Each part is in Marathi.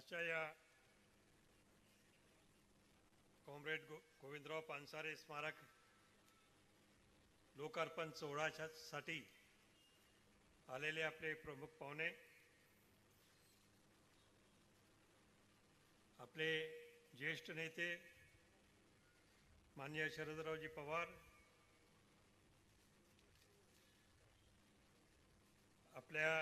आजच्या या कॉम्रेड गो गोविंदराव पानसारे स्मारक लोकार्पण सोहळ्याच्या आलेले आपले प्रमुख पाहुणे आपले ज्येष्ठ नेते मान्य शरदरावजी पवार आपल्या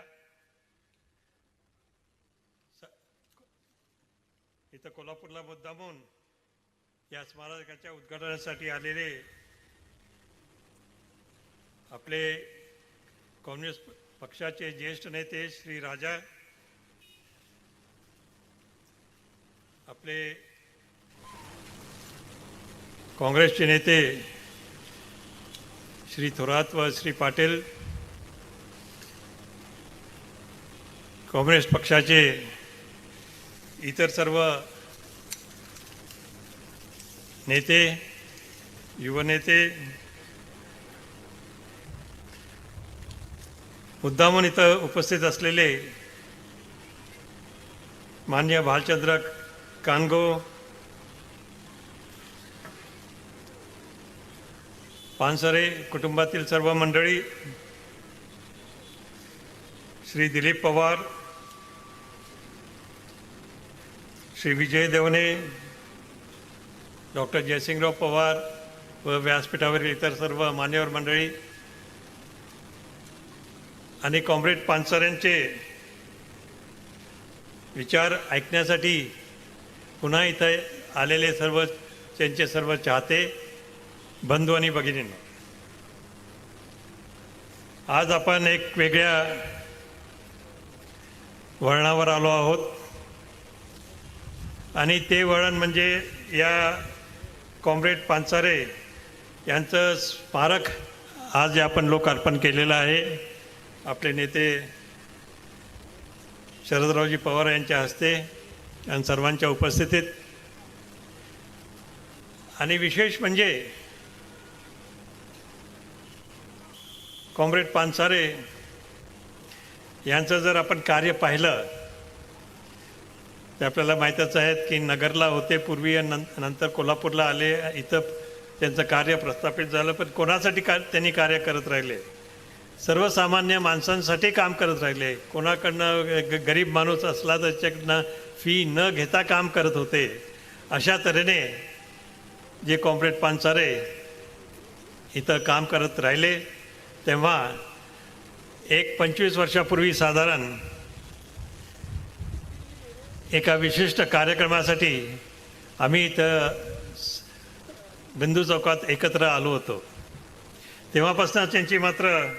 इथं कोल्हापूरला मुद्दामून या स्मारकाच्या उद्घाटनासाठी आलेले आपले काँग्रेस पक्षाचे ज्येष्ठ नेते श्री राजा आपले काँग्रेसचे नेते श्री थोरात व श्री पाटील काँग्रेस पक्षाचे इतर सर्व नेते युवनेते मुद्दामून इथं उपस्थित असलेले मान्य भालचंद्र कानगो पानसरे कुटुंबातील सर्व मंडळी श्री दिलीप पवार श्री विजय देवणे डॉक्टर जयसिंगराव पवार व व्यासपीठावरील इतर सर्व मान्यवर मंडळी आणि कॉम्रेड पानसरेंचे विचार ऐकण्यासाठी पुन्हा इथं आलेले सर्व त्यांचे सर्व चाहते बंधू आणि भगिनींना. आज आपण एक वेगळ्या वळणावर आलो आहोत. आणि ते वळण म्हणजे या कॉम्रेड पानसारे यांचं स्मारक आज आपण लोकार्पण केलेलं आहे. आपले नेते शरदरावजी पवार यांच्या हस्ते आणि सर्वांच्या उपस्थितीत. आणि विशेष म्हणजे कॉम्रेड पानसारे यांचं जर आपण कार्य पाहिलं ते आपल्याला माहीतच आहेत की नगरला होते पूर्वी नंतर कोल्हापूरला आले इथं त्यांचं कार्य प्रस्थापित झालं पण कोणासाठी का त्यांनी कार्य करत राहिले? सर्वसामान्य माणसांसाठी काम करत राहिले. कोणाकडनं ग- गरीब माणूस असला तर त्याच्याकडनं फी न घेता काम करत होते. अशा तऱ्हेने जे कॉम्रेड पानसारे इथं काम करत राहिले तेव्हा एक पंचवीस वर्षापूर्वी साधारण एका विशिष्ट कार्यक्रमासाठी आम्ही इथं बिंदू चौकात एकत्र आलो होतो. तेव्हापासून त्यांची मात्र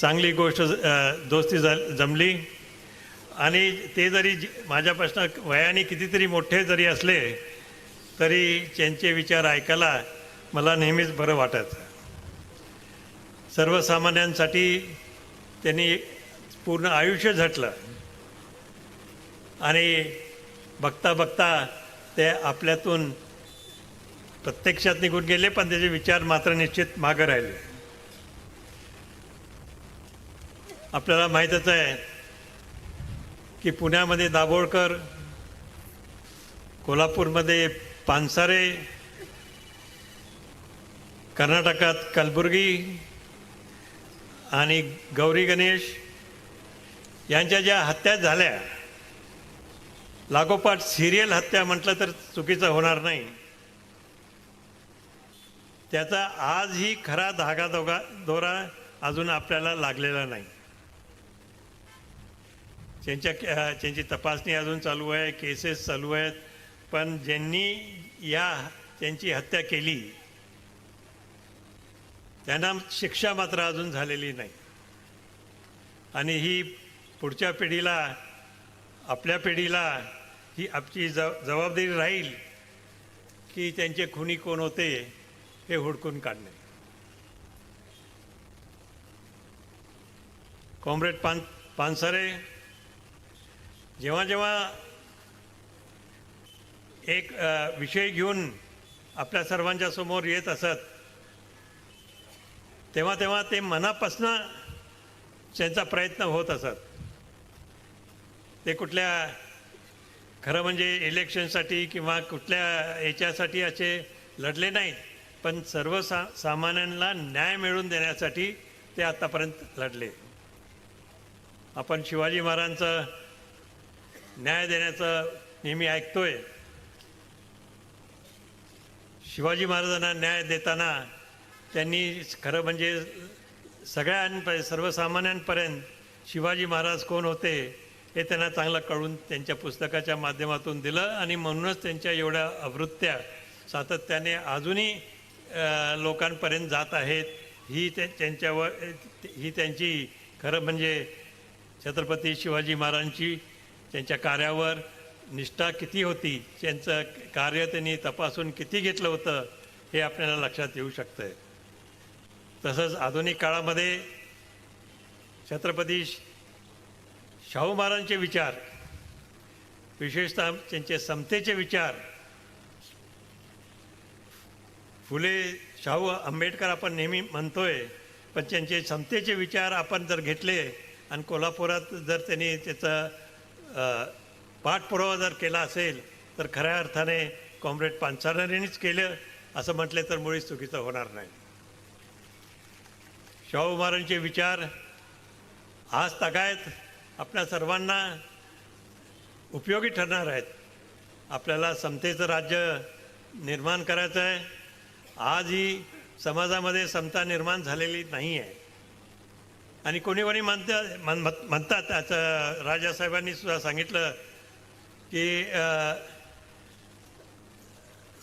चांगली गोष्ट दोस्ती झा- जमली. आणि ते जरी माझ्यापासून वयाने कितीतरी मोठे जरी असले तरी त्यांचे विचार ऐकायला मला नेहमीच बरं वाटायचं सर्वसामान्यांसाठी त्यांनी पूर्ण आयुष्य झटलं. आणि बघता बघता ते आपल्यातून प्रत्यक्षात निघून गेले पण त्याचे विचार मात्र निश्चित मागं राहिले. आपल्याला माहीतच आहे की पुण्यामध्ये दाभोळकर कोल्हापूरमध्ये पानसारे कर्नाटकात कलबुर्गी आणि गौरी गणेश यांच्या ज्या हत्या झाल्या लागोपाठ सिरियल हत्या म्हटलं तर चुकीचं होणार नाही. त्याचा आजही खरा धागा दोगा दोरा अजून आपल्याला लागलेला नाही. त्यांच्या त्यांची तपासणी अजून चालू आहे केसेस चालू आहेत पण ज्यांनी या त्यांची हत्या केली त्यांना शिक्षा मात्र अजून झालेली नाही. आणि ही पुढच्या पिढीला आपल्या पिढीला ही आपची ज जबाबदारी राहील की त्यांचे खुनी कोण होते हे हुडकून काढणे. कॉम्रेड पान पानसरे जेव्हा जेव्हा एक विषय घेऊन आपल्या सर्वांच्या समोर येत असत तेव्हा तेव्हा ते मनापासनं त्यांचा प्रयत्न होत असत. ते कुठल्या खरं म्हणजे इलेक्शनसाठी किंवा कुठल्या याच्यासाठी असे लढले नाहीत पण सर्वसा सामान्यांना न्याय मिळवून देण्यासाठी ते आत्तापर्यंत लढले. आपण शिवाजी महाराजांचं न्याय देण्याचं नेहमी ऐकतोय. शिवाजी महाराजांना न्याय देताना त्यांनी खरं म्हणजे सगळ्यांपर्यंत सर्वसामान्यांपर्यंत शिवाजी महाराज कोण होते हे त्यांना चांगलं कळून त्यांच्या पुस्तकाच्या माध्यमातून दिलं आणि म्हणूनच त्यांच्या एवढ्या आवृत्त्या सातत्याने अजूनही लोकांपर्यंत जात आहेत. ही ते त्यांच्यावर ही त्यांची खरं म्हणजे छत्रपती शिवाजी महाराजांची त्यांच्या कार्यावर निष्ठा किती होती त्यांचं कार्य त्यांनी तपासून किती घेतलं होतं हे आपल्याला लक्षात येऊ शकतं आहे तसंच आधुनिक काळामध्ये छत्रपती शाहू महाराजांचे विचार विशेषतः त्यांचे समतेचे विचार. फुले शाहू आंबेडकर आपण नेहमी म्हणतोय पण त्यांचे समतेचे विचार आपण जर घेतले आणि कोल्हापुरात जर त्यांनी त्याचा पाठपुरावा जर केला असेल तर खऱ्या अर्थाने कॉम्रेड पानसारनेच केलं असं म्हटले तर मुळीच चुकीचं होणार नाही. शाहू महाराजांचे विचार आज तागायत आपल्या सर्वांना उपयोगी ठरणार आहेत. आपल्याला समतेचं राज्य निर्माण करायचं आहे. आज ही समाजामध्ये समता निर्माण झालेली नाही आहे. आणि कोणी कोणी म्हणतात म्हण- म्हण- म्हणतात त्याचं राजासाहेबांनी सुद्धा सांगितलं की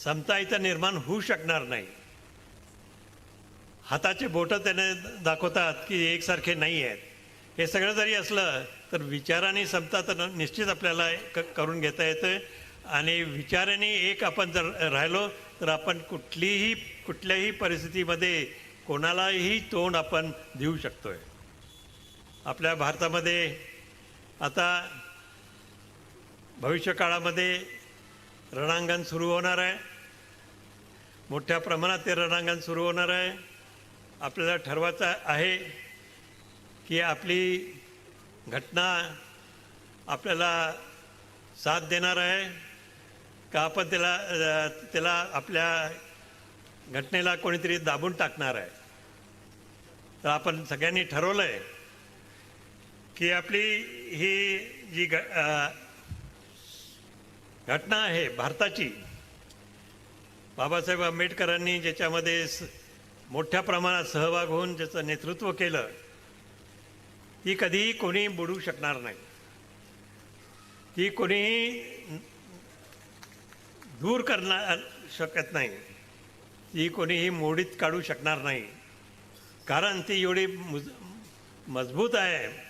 समता इथं निर्माण होऊ शकणार नाही. हाताचे बोटं त्याने दाखवतात की एकसारखे नाही आहेत. हे सगळं जरी असलं तर विचाराने समता तर निश्चित आपल्याला क करून घेता येतं आणि विचाराने एक आपण जर राहिलो तर आपण कुठलीही कुठल्याही परिस्थितीमध्ये कोणालाही तोंड आपण देऊ शकतो आहे आपल्या भारतामध्ये आता भविष्यकाळामध्ये रणांगण सुरू होणार आहे. मोठ्या प्रमाणात ते रणांगण सुरू होणार आहे. आपल्याला ठरवायचं आहे की आपली घटना आपल्याला साथ देणार आहे का आपण त्याला त्याला आपल्या घटनेला कोणीतरी दाबून टाकणार आहे? तर आपण सगळ्यांनी ठरवलं आहे की आपली ही जी घ अ, घटना आहे भारताची बाबासाहेब आंबेडकरांनी ज्याच्यामध्ये मोठ्या प्रमाणात सहभाग होऊन ज्याचं नेतृत्व केलं ती कधीही कोणीही बुडू शकणार नाही. ती कोणीही दूर करणार शकत नाही. ती कोणीही मोडीत काढू शकणार नाही. कारण ती एवढी मुज मजबूत आहे.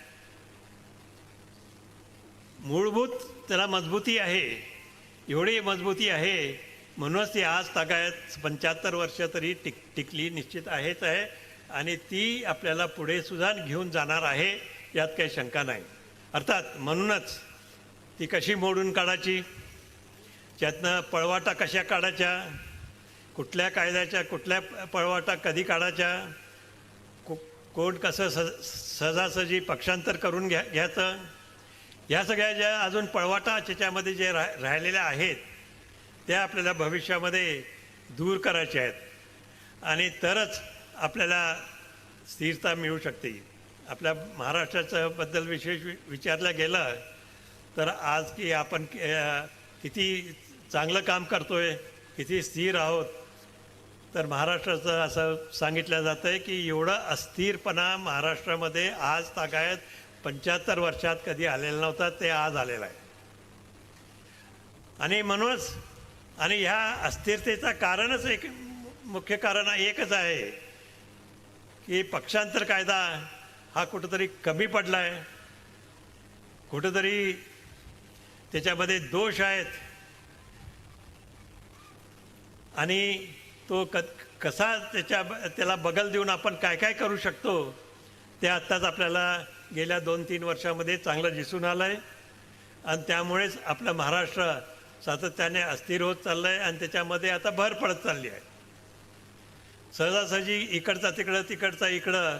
मूलभूत त्याला मजबूती आहे. एवढी मजबूती आहे. म्हणूनच ती आज तागायत पंच्याहत्तर वर्ष तरी टिक टिकली निश्चित आहेच आहे. आणि ती आपल्याला पुढे सुद्धा घेऊन जाणार आहे यात काही शंका नाही. अर्थात म्हणूनच ती कशी मोडून काढायची? त्यातनं पळवाटा कशा काढायच्या? कुठल्या कायद्याच्या कुठल्या पळवाटा कधी काढायच्या? को कोण कसं स सहजासहजी पक्षांतर करून घ्या घ्यायचं? या सगळ्या ज्या अजून पळवाटा त्याच्यामध्ये जे रा राहिलेल्या आहेत त्या आपल्याला भविष्यामध्ये दूर करायच्या आहेत. आणि तरच आपल्याला स्थिरता मिळू शकते. आपल्या महाराष्ट्राचं बद्दल विशेष विचारलं गेलं तर आज की आपण किती चांगलं काम करतोय किती स्थिर आहोत तर महाराष्ट्राचं असं सांगितलं जातं आहे की एवढं अस्थिरपणा महाराष्ट्रामध्ये आज तागायत पंच्याहत्तर वर्षात कधी आलेला नव्हता ते आज आलेलं आहे. आणि म्हणूनच आणि ह्या अस्थिरतेचं कारणच एक मुख्य कारण एकच आहे. की पक्षांतर कायदा हा कुठंतरी कमी पडला आहे कुठंतरी त्याच्यामध्ये दोष आहेत. आणि तो क कसा त्याच्या त्याला बगल देऊन आपण काय काय करू शकतो ते आत्ताच आपल्याला गेल्या दोन तीन वर्षामध्ये चांगलं दिसून आलं आहे आणि त्यामुळेच आपलं महाराष्ट्र सातत्याने अस्थिर होत चाललं आहे आणि त्याच्यामध्ये आता भर पडत चालली आहे. सहजासहजी इकडचा तिकडं तिकडचा इकडं.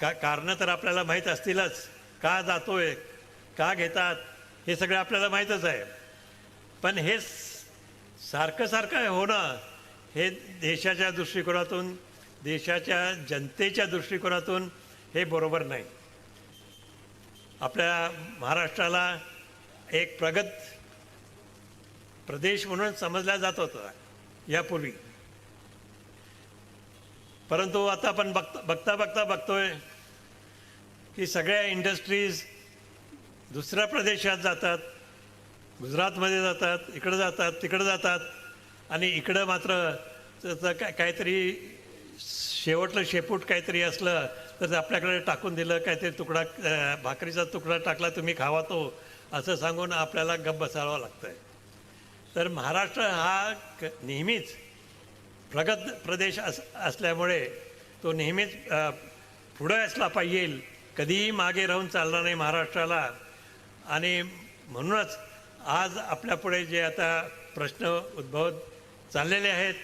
का कारणं तर आपल्याला माहीत असतीलच. का जातोय? का घेतात? हे सगळं आपल्याला माहीतच आहे. पण हे सारखं सारखं होणं हे देशाच्या दृष्टिकोनातून देशाच्या जनतेच्या दृष्टिकोनातून हे बरोबर नाही. आपल्या महाराष्ट्राला एक प्रगत प्रदेश म्हणून समजला जात होता यापूर्वी. परंतु आता आपण बघता बघता बघता बघतोय की सगळ्या इंडस्ट्रीज दुसऱ्या प्रदेशात जातात गुजरातमध्ये जातात इकडं जातात तिकडं जातात आणि इकडं मात्र त्याचं काय काहीतरी शेवटलं शेपूट काहीतरी असलं तर ते आपल्याकडे टाकून दिलं काहीतरी तुकडा भाकरीचा तुकडा टाकला तुम्ही खावा तो असं सांगून आपल्याला गप्प बसावं लागतं आहे तर महाराष्ट्र हा क नेहमीच प्रगत प्रदेश अस असल्यामुळे तो नेहमीच पुढं असला पाहिजे कधीही मागे राहून चालणार नाही महाराष्ट्राला. आणि म्हणूनच आज आपल्यापुढे जे आता प्रश्न उद्भवत चाललेले आहेत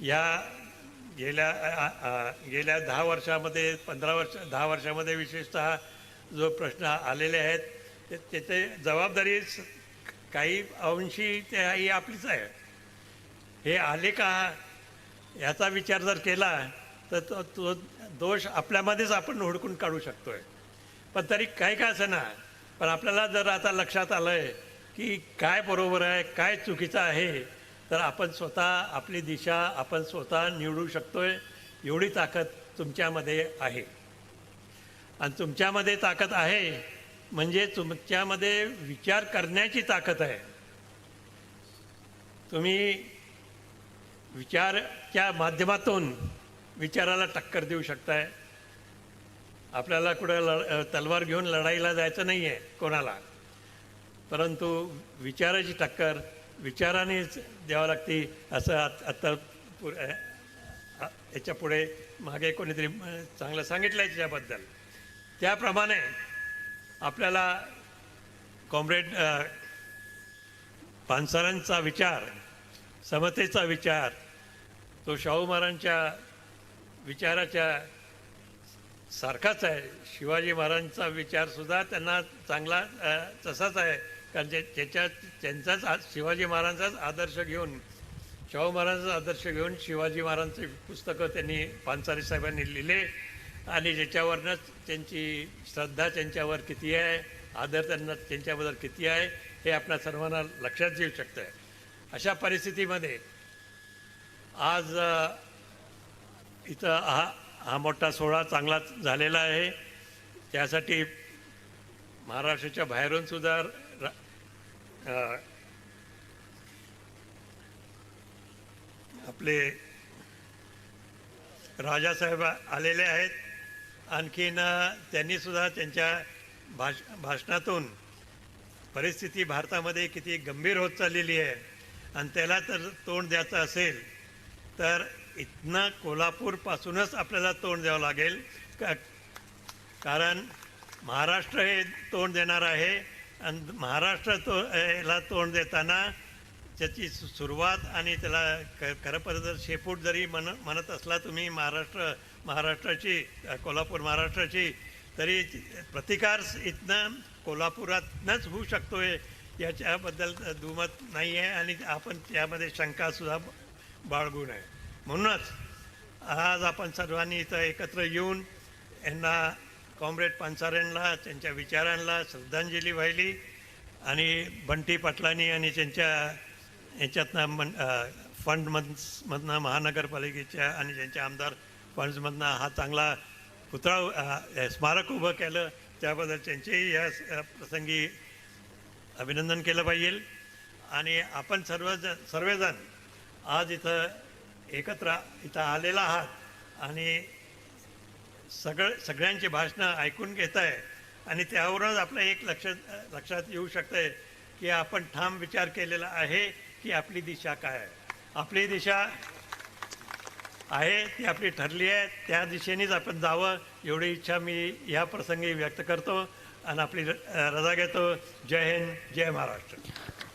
या गेल्या गेल्या दहा वर्षामध्ये पंधरा वर्ष दहा वर्षामध्ये विशेषतः जो प्रश्न आलेले आहेत ते त्याचे जबाबदारी काही अंशी ते ही आपलीच आहे. हे आले का? याचा विचार जर केला तर तो तो दोष आपल्यामध्येच आपण हुडकून काढू शकतोय. पण तरी काय का असं ना पण आपल्याला जर आता लक्षात आलं आहे की काय बरोबर आहे काय चुकीचं आहे तर आपण स्वतः आपली दिशा आपण स्वतः निवडू शकतोय एवढी ताकद तुमच्यामध्ये आहे. आणि तुमच्यामध्ये ताकद आहे म्हणजे तुमच्यामध्ये विचार करण्याची ताकद आहे. तुम्ही विचारच्या माध्यमातून विचाराला टक्कर देऊ शकताय. आपल्याला कुठं ल तलवार घेऊन लढाईला जायचं नाही आहे कोणाला. परंतु विचाराची टक्कर विचारानेच द्यावं लागते असं आत- आत्ता पुर याच्यापुढे मागे कोणीतरी चांगलं सांगितलं आहे त्याच्याबद्दल. त्याप्रमाणे आपल्याला कॉम्रेड पानसरांचा विचार समतेचा विचार तो शाहू महाराजांच्या विचाराच्या सारखाच आहे. शिवाजी महाराजांचा विचारसुद्धा त्यांना चांगला तसाच आहे. कारण जे त्याच्या त्यांचाच आ- शिवाजी महाराजांचाच आदर्श घेऊन शाहू महाराजांचा आदर्श घेऊन शिवाजी महाराजांची पुस्तकं त्यांनी पानसारी साहेबांनी लिहिले. आणि ज्याच्यावरनंच त्यांची श्रद्धा त्यांच्यावर किती आहे आदर त्यांना त्यांच्याबद्दल किती आहे हे आपल्या सर्वांना लक्षात येऊ शकतं. आहे अशा परिस्थितीमध्ये आज इथं हा हा मोठा सोहळा चांगला झालेला आहे. त्यासाठी महाराष्ट्राच्या बाहेरून सुद्धा रा- आपले राजासाहेब आलेले आहेत. आणखीन त्यांनी सुद्धा त्यांच्या भाष भाषणातून परिस्थिती भारतामध्ये किती गंभीर होत चाललेली आहे. आणि त्याला तर तोंड द्यायचं असेल तर इथनं कोल्हापूरपासूनच आपल्याला तोंड द्यावं लागेल. का कारण महाराष्ट्र हे तोंड देणार आहे आणि महाराष्ट्र तो याला तोंड देताना त्याची सु- सुरुवात आणि त्याला क खरं परत शेपूट जरी म्हण म्हणत असला तुम्ही महाराष्ट्र महाराष्ट्राची कोल्हापूर महाराष्ट्राची तरी प्रतिकार इथनं कोल्हापुरातनंच होऊ शकतो आहे याच्याबद्दल दुमत नाही आहे आणि आपण त्यामध्ये शंकासुद्धा बाळगू नये. म्हणूनच आज आपण सर्वांनी इथं एकत्र येऊन यांना कॉम्रेड पानसारेंना त्यांच्या विचारांना श्रद्धांजली वाहिली आणि बंटी पाटलांनी आणि त्यांच्या याच्यातनं मन फंडमधनं महानगरपालिकेच्या आणि त्यांच्या आमदार फंड्समधनं हा चांगला पुतळा स्मारक उभं केलं. त्याबद्दल त्यांचेही या प्रसंगी अभिनंदन केलं पाहिजे. आणि आपण सर्व सर्वजण आज इथं एकत्र इथं आलेला आहात आणि सगळं सगळ्यांची भाषणं ऐकून घेत आहे आणि त्यावरूनच आपलं एक लक्ष लक्षात येऊ शकतंय की आपण ठाम विचार केलेला आहे की आपली दिशा काय आहे. आपली दिशा आहे ती आपली ठरली आहे त्या दिशेनेच आपण जावं एवढी इच्छा मी ह्या प्रसंगी व्यक्त करतो आणि आपली र- रजा घेतो. जय हिंद जय महाराष्ट्र.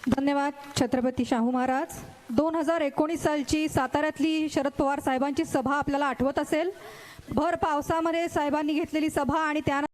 धन्यवाद छत्रपती शाहू महाराज. दोन हजार एकोणीस सालची साताऱ्यातली शरद पवार साहेबांची सभा आपल्याला आठवत असेल. भर पावसामध्ये साहेबांनी घेतलेली सभा आणि त्यानंतर